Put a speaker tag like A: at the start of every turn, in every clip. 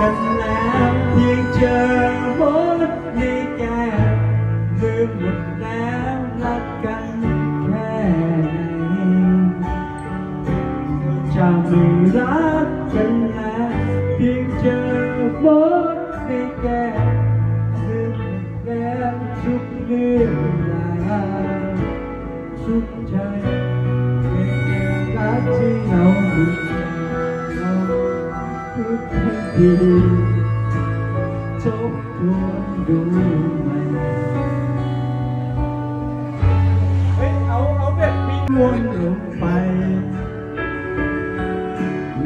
A: cành lá hiên chờ vớt đi cả đưa một lá lá cành khẽ chào mừng lá cành lá hiên chờ vớt đi cả đưa một lá chúc đưa là chúc trời. Lá chi nấu hương Thank you. เฮ้เอมดในแก้มลืมแล้วทุกเรื่องราวทุกใจเป็นรักที่เรามีเราทุกทันทีทบทวนดูใหม่เฮ้ยเอาเอาแบบมีวนลงไป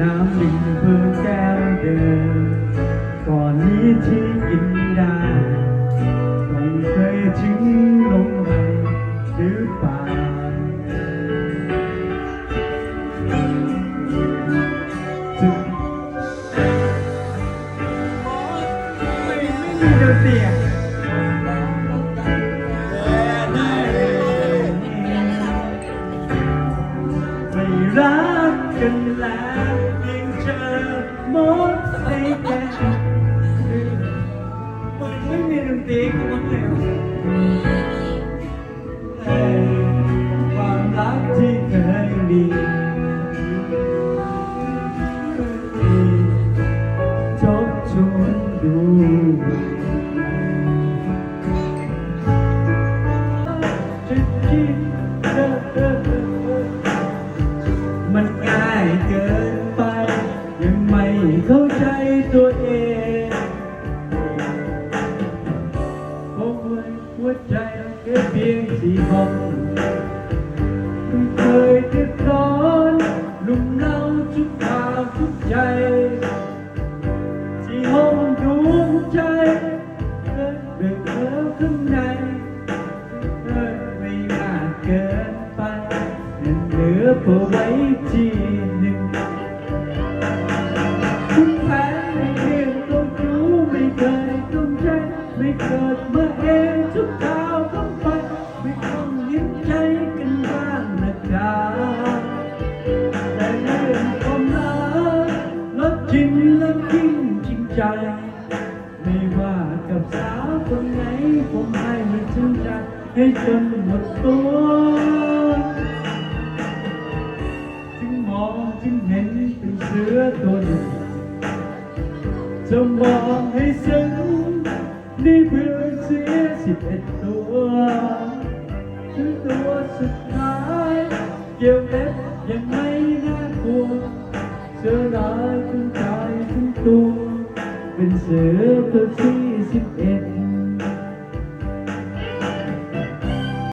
A: น้ำหนึ่งเพื่อแก้วเดิมก่อนนี้ที่กินได้ต้องเคยถึงลงไปหรือเปล่าถึง ไม่ไม่มีดนตรีไม่รักกันแล้วยังเจอหมดในแก พียงสี่ห้องไม่เคยเดือดร้อนลุ่มเล่าทุกข่าวทุกใจสี่ห้องดวงใจเกิดเรื่อข้างในเกิดไม่มากเกินไปเหลือเพื่อไว้ทีหนึ่งทุกแผลไม่เพียงต้องรู้ไม่เคยต้องใจไม่เกิดมาเองทุก sao hôm nay hôm nay mình chân ta hãy chân một tối chứng mò chứng nến từ giữa tôi trong mò hay sống đi bước chia chỉ hết tôi thứ tôi sự thái kêu hết những mấy nát buồn giờ lại tương trái chúng tôi เป็นเสือตัวที่สิบเอ็ด